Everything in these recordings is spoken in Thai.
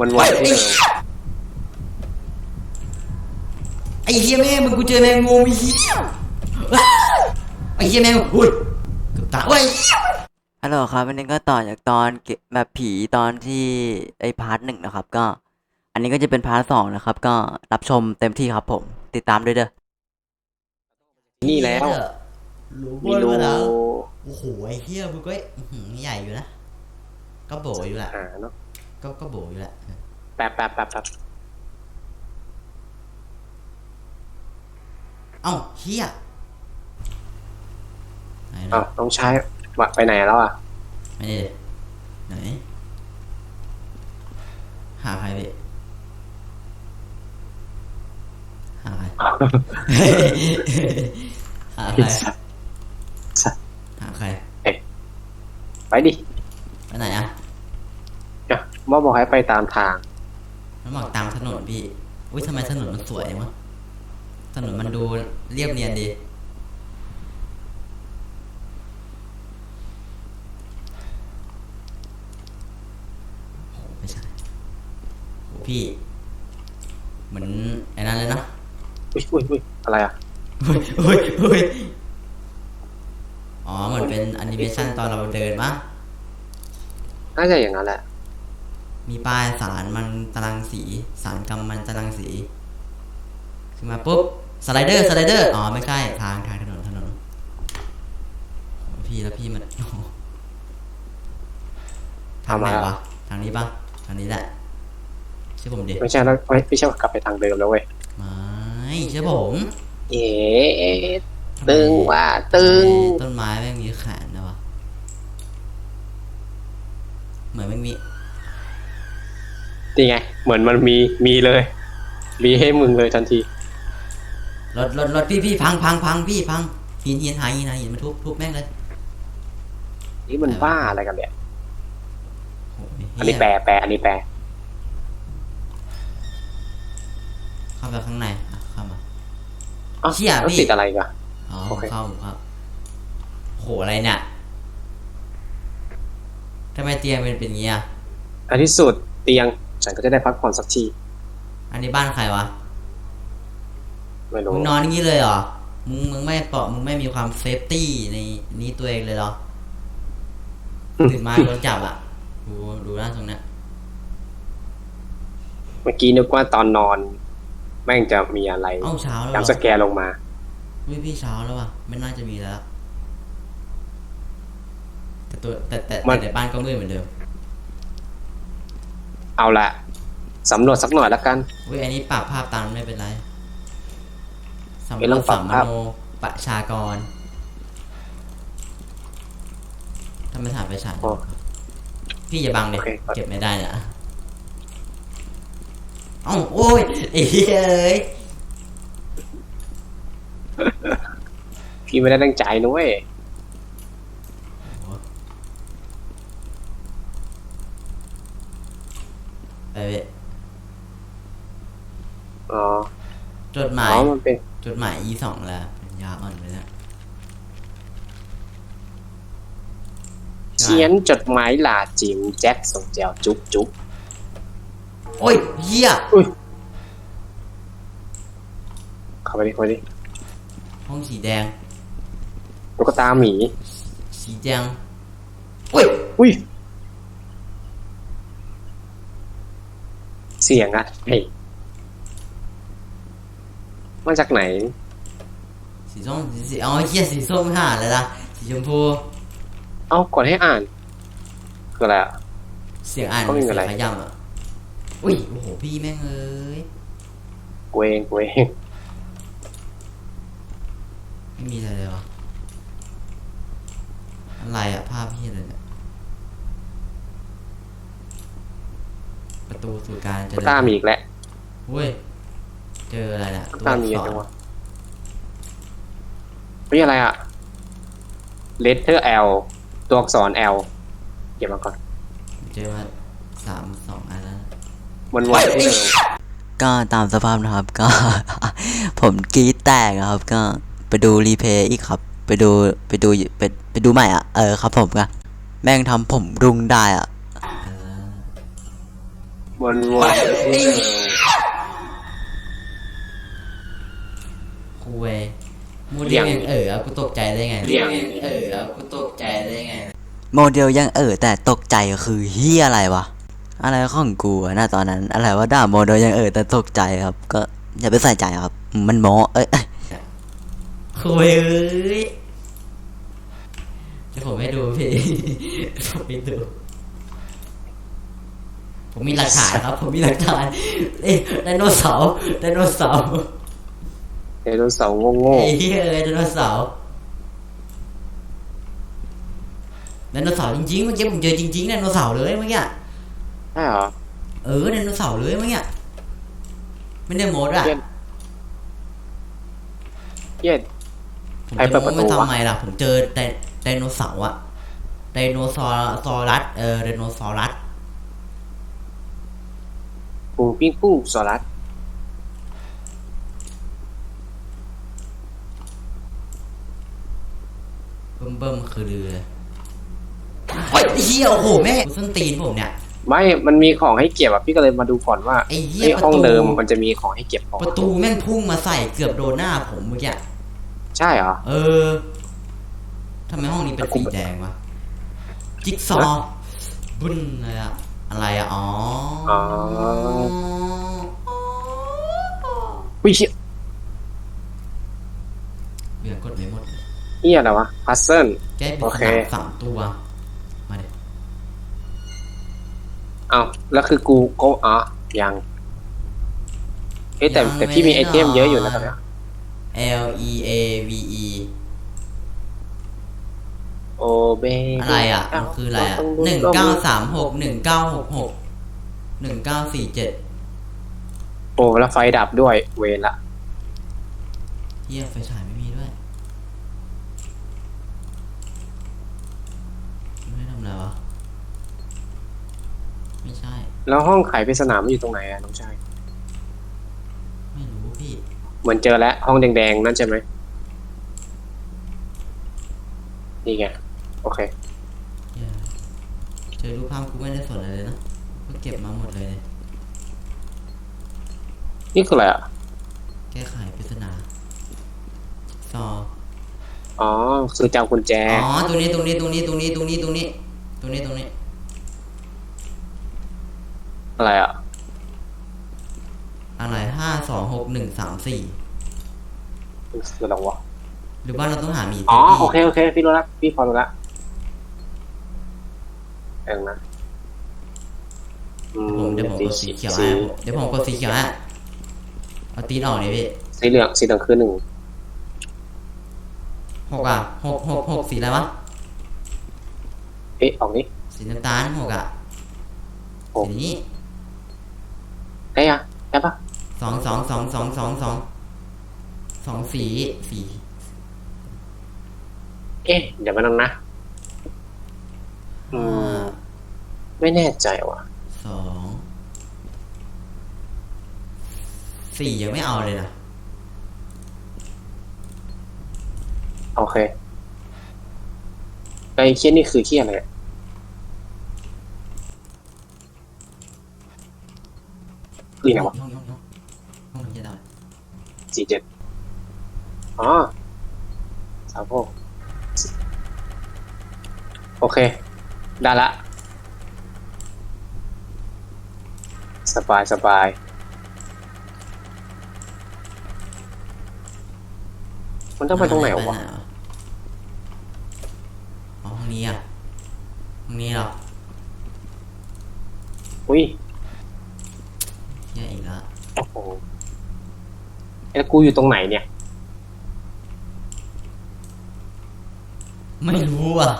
มันไวที่เดิมไอ้เฮียแม่งมึงกูเจอแมงมุมไอ้เฮียอ้าวไอ้เฮียแมงมุมอุ้ยเกือบตายเว้ยฮัลโหลครับวันนี้ก็ต่อจากตอนเก็บแบบผีตอนที่ไอพาร์ทหนึ่งนะครับ ก็ อันนี้ก็จะเป็นพาร์ทสองนะครับ ก็รับชมเต็มที่ครับผม ติดตามด้วยเด้อนี่แล้วรู้มีว่ารูแล้วโอ้โหไอ้เฮียมึงก็อื้อหือใหญ่อยู่นะก็โบอยู่แหละหาเนาะ ก็ก็โบอยู่แหละแป๊บแป๊บแป๊บแป๊บเอ้าเฮียไหนอ้าวนะต้องใช้วะไปไหนแล้วอะ ไม่ได้เลยไหน หาใครพี่หาใคร หาใครสัตว์สัตว์ หาใคร ไปดิ ไปไหนอะ อะมอบอกให้ไปตามทางมันบอกตามถนนพี่อุ้ยทำไมถนนมันสวยจังวะถนนมันดูเรียบเนียนดี โหไม่ใช่โหพี่ เหมือนไอ้นั่นเลยนะอุ้ยอุ้ยอุ้ยอะไรอะเฮ้ยเฮ้ยเฮ้ยอ๋อเหมือนเป็นแอนิเมชันตอนเราเดินปะน่าจะอย่างนั้นแหละ มีป้ายสารมันตารางสีสารกรรมมันตารางสีขึ้นมาปุ๊บสไลเดอร์สไลเดอร์อ๋อไม่ใช่ทางทางถนนถนนโอ้พี่แล้วพี่มันโอ้โหทางไหนวะทางนี้ปะทางนี้แหละใช่อผมดิไม่ใช่แล้วไม่ไม่ใช่ว่ากลับไปทางเดิมแล้วเว้ยไม่ใช่อผมเอ๊ะตึงว่าตึงต้นไม้แม่งมีแขนนะวะเหมือนไม่มี นี่ไง เหมือนมันมีมีเลย มีให้มึงเลยทันทีรถรถรถพี่พี่พังพังพังพี่พังหินหินหายหินหายหินมาทุบทุบแม่งเลยนี่มันบ้าอะไรกันเนี่ยโอ้ยอันนี้เหี้ยแปลแปลอันนี้แปลเข้าไปข้างในอะเข้ามา อ้าวเชี่ยแล้วพี่ ติดอะไรกัน อ๋อโอเค เข้าครับโหอะไรเนี่ยทำไมเตียงเป็นเป็นอย่างงี้อะอันที่สุดเตียง ฉันก็จะได้พักผ่อนสักที อันนี้บ้านใครวะ ไม่รู้มึงนอนอย่างงี้เลยเหรอ มึงมึงไม่เปาะมึงไม่มีความเซฟตี้ในนี้ตัวเองเลยเหรอ ตื่นมาโดนจับอะดูดูนะตรงเนี้ยเมื่อกี้นึกว่าตอนนอน แม่งจะมีอะไรเอ้าเช้าแล้วเหรจำสอแกร์ลงมาวิพี่เช้าแล้วว่ะ ไม่น่าจะมีแล้ว แต่ตัวแต่แต่มัแต่นในบ้านก็มืดเหมือนเดิม เอาละสำรวจสักหน่อยละกันเว้ยอันนี้ปรับภาพตามไม่เป็นไรสำเอ้ยรลวอจงปรัสับมมภาพ โนประชากรถ้าไม่ถ่ายไปฉายอ๋อ พี่อย่าบังเด็โอเคครับ เก็บไม่ได้นะเอ้าโอ้ยไอ้เหี้ยเอ้ยพี่ไม่ได้ตั้งใจนุ้ยไปเว้ย อ๋อ จดหมา อ๋ ย อมันเป็น จดหมาย E สองแล้วเป็นยาอ่อนไปแล้ว เขียนจดหมายลาจิมแจ็คส่งแจวจุ๊บจุ๊บโอ้ยเหี้ยอุ้ยเข้าไปดิเข้าไปดิห้องสีแดง ตุ๊กตาหมี สีแดงโอ้ยอุ้ย เสียงอะเฮ้ยมาจากไหน สีส้มสีสีอ๋อเหี้ยสีส้มห่าเลยล่ะสีชมพู เอ้ากดให้อ่าน คืออะไรอะเสียงอ่านเขามีเสียอะไรงขย้ำอะอุ้ยโอ้โหพี่แม่งเอ้ยกูเองกูเองไม่มีอะไรเลยวะอะไรอะภาพพี่อะไรเนี่ยประตูสู่การเจตุ๊กริญตาหมีอีกแล้วเว้ยเจออะไรเนี่ยตุ๊กตาหมีตัวจัอังกษวะเฮ้ยอะไรอะ letter L ตัวอักษร L เก็บมาก่อนเจอมาสามสองอันแล้ว มันไวที่เดิมก็ตามสภาพนะครับก็ ผมกรีดแตกอะครับก็ไปดูรีเพย์อีกครับ ไปดูไปดูไปไปดูใหม่อะเออครับผมก็แม่งทำผมรุงได้อะเออวนวนคุย มูเรียงเออกูตกใจได้ไงเออกูตกใจได้ไง โมเดลยังเออแต่ตกใจคือเฮียอะไรวะ อะไรของกูอะนะตอนนั้น อะไรว่าด่าโมเดลยังเออแต่ตกใจครับ ก็อย่าไปใส่ใจครับ มันโมเอ้ยเอ้ยคุยเอ้ยเดี๋ยวผมไม่ดูพี่ผมไม่ดู ผมมีหลักฐานครับ ผมมีหลักฐานเอ้ยไดโนเสาร์ไดโนเสาร์ ไดโนเสาร์โง่ไอ้เหี้ยเอ้ยไดโนเสาร์ไดโนเสาร์จริงๆเมื่อกี้ผมเจอจริงๆไดโนเสาร์เลยเมื่อกี้ๆใช่เหรอเออไดโนเสาร์เลยเมื่อกี้ไม่ได้โมดอะเย็นเย็ดผมใครจะเปิดรู้ประตูว่าวะทำไมล่ะ ผมเจอไดไดโนเสาร์อะไดโนซอร์ซอรัสเออไดโนซอรัสปูปิ้งปูสลัดเมเบิ่มคือเรือโอ้ยเฮียโอ้โหแม่งส้นตีนผมเนี่ย ไม่ มันมีของให้เก็บอะพี่ก็เลยมาดูก่อนว่าไอ้เหี้ยไอ้ห้องประตู เดิมมันจะมีของให้เก็บของประตูแม่งพุ่งมาใส่เกือบโดนหน้าผมเมื่อกี้ใช่เหรอ เออทำไมห้องนี้เป็นสีแดงวะ จิ๊กซอว์บุ้นเลยอะอะไรอะอ๋ออ๋อวิเชี่ย เลยเหียอะไรวะพัซเซิล แก้ปริโอศเค นาสามตัว มาเดี๋ยวเอาแล้วคือกูก็อ๋อยังเอ้ยแต่แต่พี่มีไอเทมเยอะอยู่นะตอนเนี้ย L E A V E โอเบอะไรอะมันคืออะไรอะหนึ่งเก้าสามหกหนึ่งเก้าหกหกหนึ่งเก้าสี่เจ็ดโอ้แล้วไฟดับด้วยเวรละเฮียไฟฉายไม่มีด้วย ไม่ได้ทำอะไรวะ ไม่ใช่ แล้วห้องไขปริศนามันอยู่ตรงไหนอะน้องชายไม่รู้พี่เหมือนเจอแล้วห้องแดงๆนั่นใช่ไหมนี่ไงโอเคเหี้ยเจอรูปภาพกูไม่ได้สนอะไรเลยนะก็เก็บมาหมดเลย นี่คืออะไรอะแก้ไขปริศนาซออ๋อคือเจ้ากุญแจ อ๋อตรงนี้ตรงนี้ตรงนี้ตรงนี้ตรงนี้ตรงนี้ตรงนี้ตรงนี้ อะไรอะ อะไรห้าสองหกหนึ่งสามสี่คืออะไรวะ หรือว่าเราต้องหาหมีอ๋อพี่โอเคโอเคพี่รู้ละพี่พอรู้ละเองนะอืมผมเดี๋ยวผมกดสีเขียวสีให้เดี๋ยวผมกดสีเขียวให้เอาตีนออกเลยพี่สีเหลืองสีเหลืองคือหนึ่งหกอะหกหกหกสีอะไรวะเอ๊ะออกนี่สีน้ำตาลหกอะหกสีนี้ ได้ยังได้ปะสองสองสองสองสองสองสองสีสีเอ๊ะเดี๋ยวมานังนะอืมไม่แน่ใจว่ะ สองสี่ยังไม่เอาเลยนะโอเคไอ้เคียนี่คือเคียอะไรอะ นี่ไงวะห้องห้องห้องห้องมันจะได้สี่เจ็ดอ๋อสามหกโอเค ได้ละ สบายสบายมันต้องไปตรงไหนวะปอ๋อห้องนี้อะห้องนี้เหรอ อุ้ยแย่อีกแล้ว โอ้โหแล้วกูอยู่ตรงไหนเนี่ย ไม่รู้อะ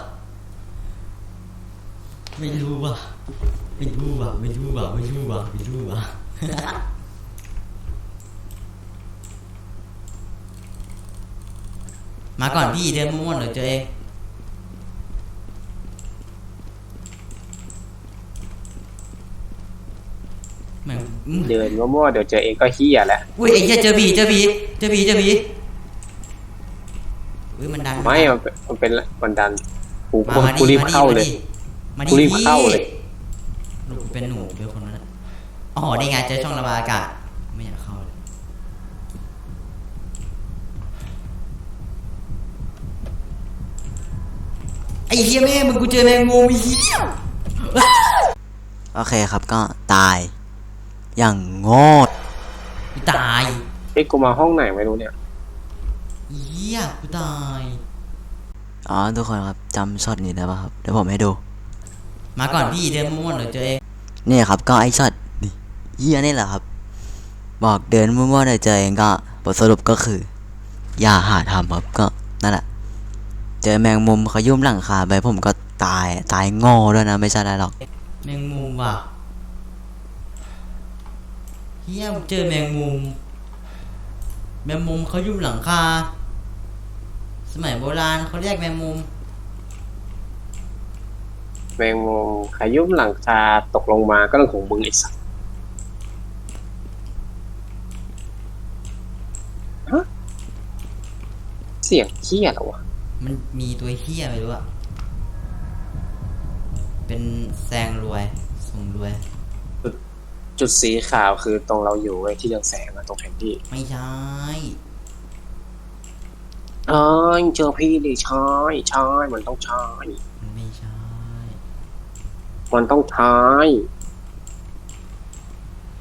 ไม่รู้อะ ไม่รู้อะ ไม่รู้อะ ไม่รู้อะ ไม่รู้อะ มาก่อนพี่เดินมั่วๆหน่อยเจอเองแม่งอืม เดินมั่วๆเดี๋ยวเจอเองก็เฮียแหละอุ้ยไอ้เหี้ยเจอผีเจอผีเจอผีเจอผีอุ้ยมันดันไม่มันเป็นมันเป็นมันดันกูมากูมากูดิรีบมาดิเข้าเลยมาดิกูรีบเข้าเลยหนูเป็นหนูเป็นคนนั้นน่ะอ๋อนี่ไงเจอช่องระบายอากาศไม่อยากเข้าเลยไอ้เหี้ยแม่มึงกูเจอแมงมุมไอ้เหี้ยโอเคครับก็ตาย อย่างโง่กูตายเฮ้ยกูมาห้องไหนไม่รู้เนี่ยไอ้เหี้ยกูตาย อ๋อทุกคนครับจำช็อตนี้ได้ป่ะครับเดี๋ยวผมให้ดู มาก่อนพี่เดินมั่วๆเดี๋ยวเจอเองนี่ครับก็ไอ้ช็อตนี่เหี้ยนี่แหละครับ บอกเดินมั่วๆเดี๋ยวเจอเองก็บทสรุปก็คือ อย่าหาทำครับก็นั่นแหละเจอแมงมุมเขายุ่มหลังคาไปผมก็ตายตายโง่ด้วยนะไม่ใช่อะไรหรอก แมงมุมว่ะ เฮียมึงเจอแมงมุม แมงมุมเขาอยู่หลังคา สมัยโบราณเขาเรียกแมงมุม แมงมุมขยุ้มหลังคาตกลงมาก็เรื่องของมึงไอ้สัสฮะเสียงเที่ยเหรอวะมันมีตัวเฮียไม่รู้อะเป็นแซงรวยส่งรวย จุดสีขาวคือตรงเราอยู่ไอ้ที่เรืองแสงอะตรงแผนที่ไม่ใช่ เอ้ยเจอพี่ดิใช่ใช่มันต้องใช่มันไม่ใช่ มันต้องใช้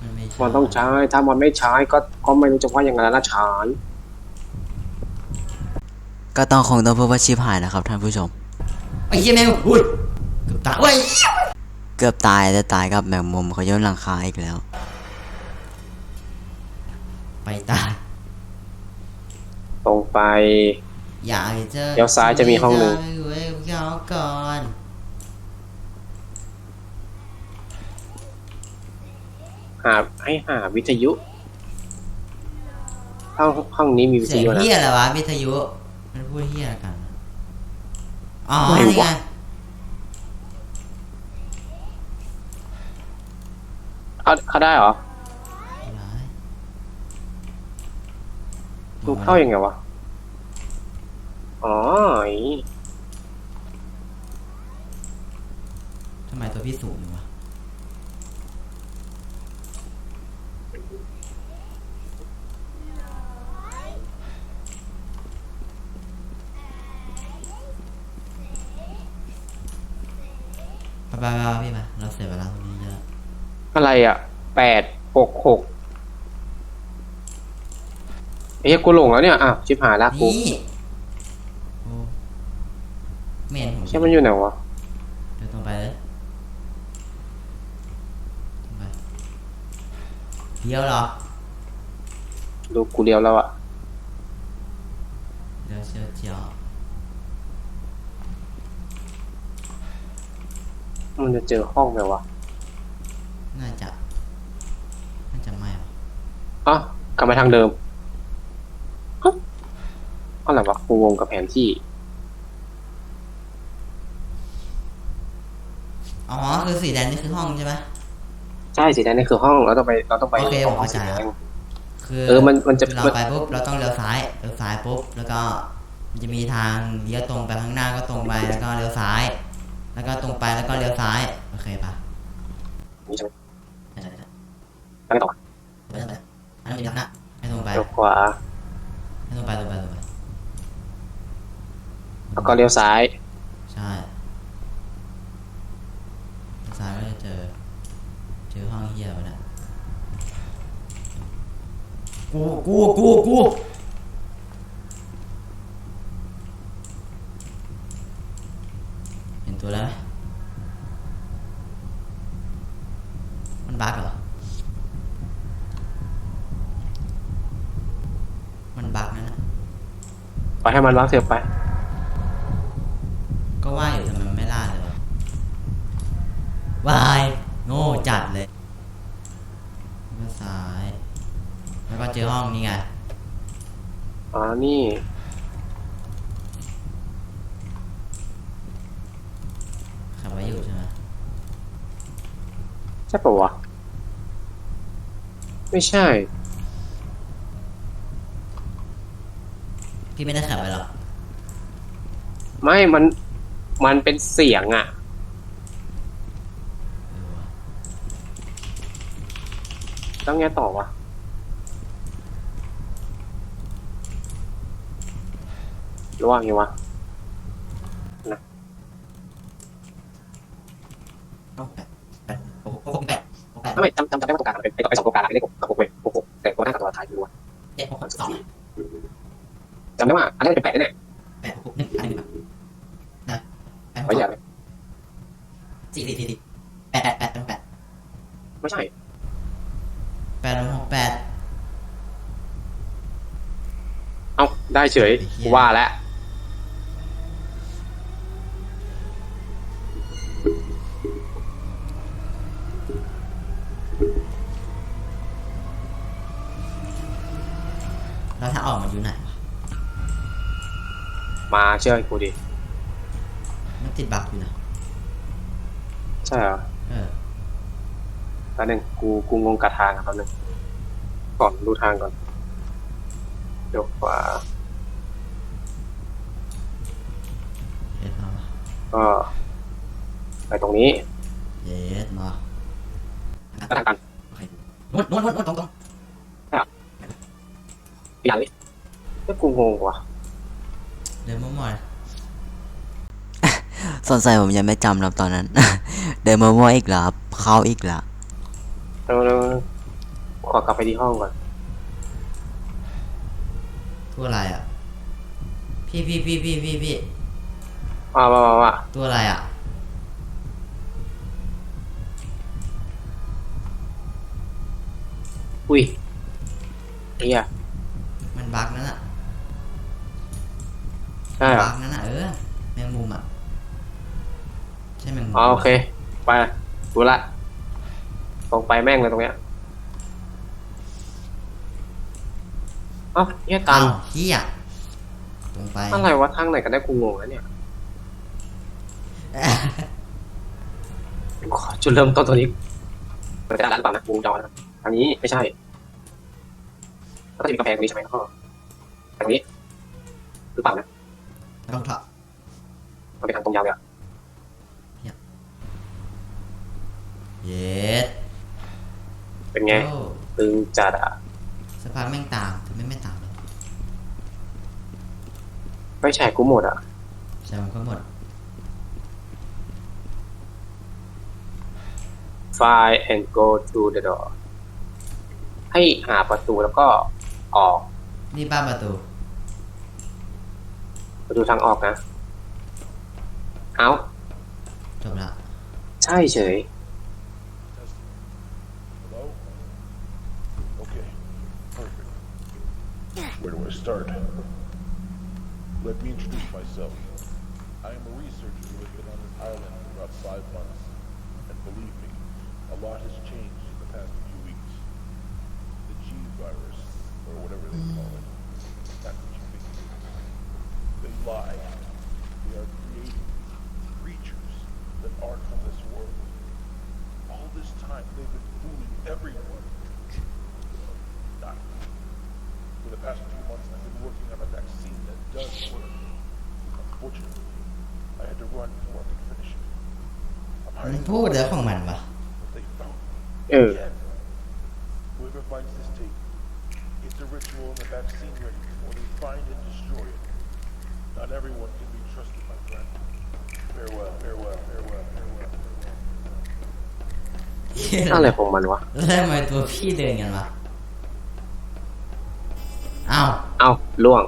มันไม่ใช่มันต้องใช้ถ้ามันไม่ใช้ก็ก็ไม่รู้จะว่ายังไงนะใช้ก็ต้องคงต้องพูดว่าชิบหายนะครับท่านผู้ชมไอ้เฮียแมงมุมอุ้ยเกือบตายเว้ย เกือบตายแต่ตายกับแมงมุมเขายุ่มหลังคาอีกแล้ว ไปตายตรงไป อยากเจอเดี๋ยวซ้ายจะมีห้องหนึ่งเว้ยเขาก่อนหาให้หาวิทยุห้องห้องนี้มีวิทเสียงยุนะ เฮียอะไรวะวิทยุมันพูดเฮียอะไรกันอ๋อไหนนี่ไงวะ เขาเขาได้เหรอมึงเข้ายังไงวะ อ๋อไอ้ทำไมตัวพี่สูงจังวะไปไปไปพี่มาเราเสียเวลาตรงนี้เยอะ อะไรอะแปดหกหกเอ้ยกูหลงแล้วเนี่ยอะชิบหายละกูนี่โอ้ไม่เห็นผมใช่มันอยู่ไหนวะ เดินตรงไปเลยตรงไปเดียวเหรอดูกูเดียวแล้วอะเดี๋ยวเชียวเจียวมันจะเจอห้องไหมวะ น่าจะ น่าจะไม่หรอกอ๋อกลับมาทางเดิมฮะอะไรวะกูงงกับแผนที่ อ๋อคือสีแดงนี่คือห้องใช่ไหม ใช่สีแดงนี่คือห้องเราต้องไปเราต้องไปโอเคห้องผมเข้าใจ สีแดง คือเออมันมันจะ เราไปปุ๊บเราต้องเลี้ยวซ้ายเลี้ยวซ้ายปุ๊บแล้วก็มันจะมีทางเลี้ยวตรงไปข้างหน้าก็ตรงไปแล้วก็เลี้ยวซ้าย แล้วก็ตรงไปแล้วก็เลี้ยวซ้ายโอเคปะนี่ใช่ไหมใช่ใช่ใช่ ไปต่อไปไปอันนั้นมีทางหน้าให้ตรงไปเลี้ยวขวา ให้ตรงไปตรงไปตรงไปแล้วก็เลี้ยวซ้าย ใช่เลี้ยวซ้ายก็จะเจอ เจอห้องเฮียวะเนะกูกูกูกูเห็นตัวแล้วไหมมันบั๊กเหรอ มันบั๊กนั่นนะ ปล่อยให้มันวางเสียไป ก็ว่าอยู่ทำไมมันไม่ล่าเลยวะวาย โง่จัดเลยมาซ้าย แล้วก็เจอห้องนี้ไง อ๋อ นี่ ขับไว้อยู่ใช่ไหมใช่ปะวะ ไม่ใช่ พี่ไม่ได้ขับไว้หรอกไม่มันมันเป็นเสียงอะเออวะต้องไงต่อวะหรือว่าไงวะเอาแปดแปดหกหกหกแปดหกแปดทำไมจำจำจำได้ว่าตรงกลางมันเป็นไอ้ไอ้สองตรงกลางเป็นเลขหกกับหกเว้ยหกหกแต่ตัวหน้ากับตัวท้ายคือวะเจ็ดหกหกสอง จำได้ว่าอันนั้นเป็นแปดแน่แปดหกหกหนึ่งอันนี้นะแปดๆหไม่กใช่สี่สี่สี่สี่แปดแปดแปดแปดไม่ใช่แปดหกแปด เอ้าได้เฉยไอ้เหี้ยว่าแล้ว มาเชื่อกูดิ มันติดบั๊กอยู่นะ ใช่เหรอเออ แป๊บนึงกูกูงงกับทางครับแป๊บนึงก่อนดูทางก่อนเดี๋ยวขวาเย็ดมาก็ไปตรงนี้เย็ดมาแล้วทางกันโอเคนู้นนู้นนู้นนู้นตรงตรงเปลี่ยนเลยแล้วกูงงว่ะ เดินมั่วๆเลยสงสัยผมยังไม่จำแล้วตอนนั้น เดินมั่วๆอีกแล้วครับเข้าอีกแล้วเร็วเร็วขอกลับไปที่ห้องก่อนตัวอะไรอะ พี่พี่พี่พี่พี่พี่ว่าว่าว่าว่าตัวอะไรอะ อุ้ยเฮีย ใช่เหรอบั๊กนั่นอะเออแมงมุมอะใช่แมงมุมอ๋อโอเค ไปดูละตรงไปแม่งเลยตรงเนี้ยเอ้าเฮียตัอ้านวเฮียตรงไปอะไรวะทางไหนกันได้กูงงแล้วเนี่ยขอจุดเริ่มต้นตัวนี้เราจะอ่านร้านหรือเปล่านะวงจรนะทางนี้ไม่ใช่แล้วก็จะมีกำแพงตรงนี้ใช่ไหมแล้วก็ตรงนี้หรือเปล่านะ ต้องถอดมันเป็นทางตรงยาวเลยอะเย็ดเป็นไง โอ้ตึงจัดอะสภาพแม่งตามถึงไม่ไม่ตามเลยไม่ใช่กูหมดอะใช่มันก็หมด find and go to the door ให้หาประตูแล้วก็ออกนี่บ้านประตู ประตูทางออกนะ เอา จบละ ใช่เฉย Hello? Okay, perfect. Where do I start? Let me introduce myself. I am a researcher who has been on this island for about five months. And believe me, a lot has changed พูดแล้วของมันวะ what they found. เออ Again, whoever finds this tape gets a ritual and the vaccine ready before they find and destroy it. Not everyone can be trusted, my friend. Farewell, farewell, farewell, farewell. อะไรของมันวะ แล้วทำไมตัวพี่เดินกันวะอ้าว เอาล่วง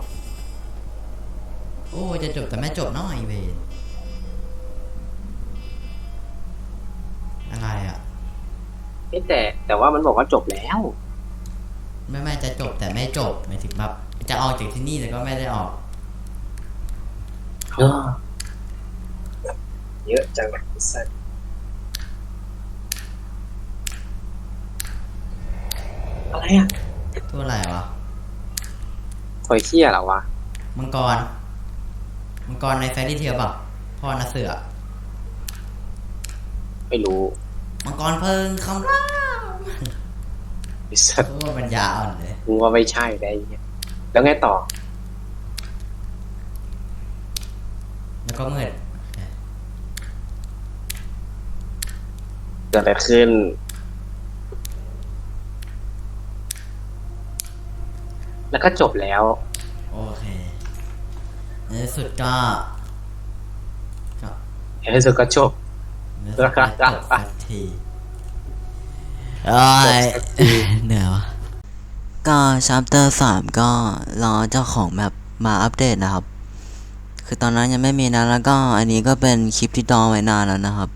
โอ้ยจะจบแต่ไม่จบเน้อยเวย เอ๊ะแต่แต่ว่ามันบอกว่าจบแล้ว ไม่ไม่จะจบแต่ไม่จบหมายถึงแบบจะออกจากที่นี่แต่ก็ไม่ได้ออก เยอะจังเลยสัสอะไรอะตัวอะไรวะถอยเขี้ยเหรอวะ มังกร มังกรในแฟรี่เทียบอะพ่อนาเสือ ไม่รู้ มังกรเพิงคำรามไอ้สัสโอ้ปัญญาอ่อนเลยกูว่าไม่ใช่ได้ไอ้เหี้ยแล้วไงต่อ แล้วก็มืดเกิดอะไรขึ้น แล้วก็จบแล้ว โอเคในที่สุดก็ก็ในที่สุดก็จบ ในที่สุดก็จบสักทีโอ้ยเหนื่อยวะก็ชัปเตอร์สามก็รอเจ้าของแมปมาอัปเดตนะครับ คือตอนนั้นยังไม่มีนะแล้วก็อันนี้ก็เป็นคลิปที่ดอไว้นานแล้วนะครับ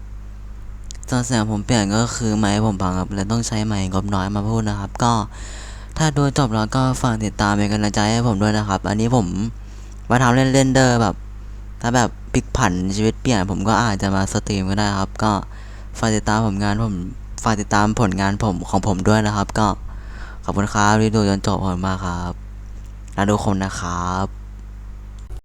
ตอนเสียงผมเปลี่ยนก็คือไมค์ผมพังครับเลยต้องใช้ไมค์งบน้อยมาพูดนะครับ ก็ถ้าดูจบแล้วก็ฝากติดตามเป็นกำลังใจให้ผมด้วยนะครับ อันนี้ผมมาทำเล่นเล่นๆเดอร์แบบ ถ้าแบบพลิกผันชีวิตเปลี่ยนผมก็อาจจะมาสตรีมก็ได้ครับ ก็ฝากติดตามผลงานผมฝากติดตามผลงานผมของผมด้วยนะครับ ก็ขอบคุณครับที่ดูจนจบขอบคุณมากครับและทุกคนนะครับ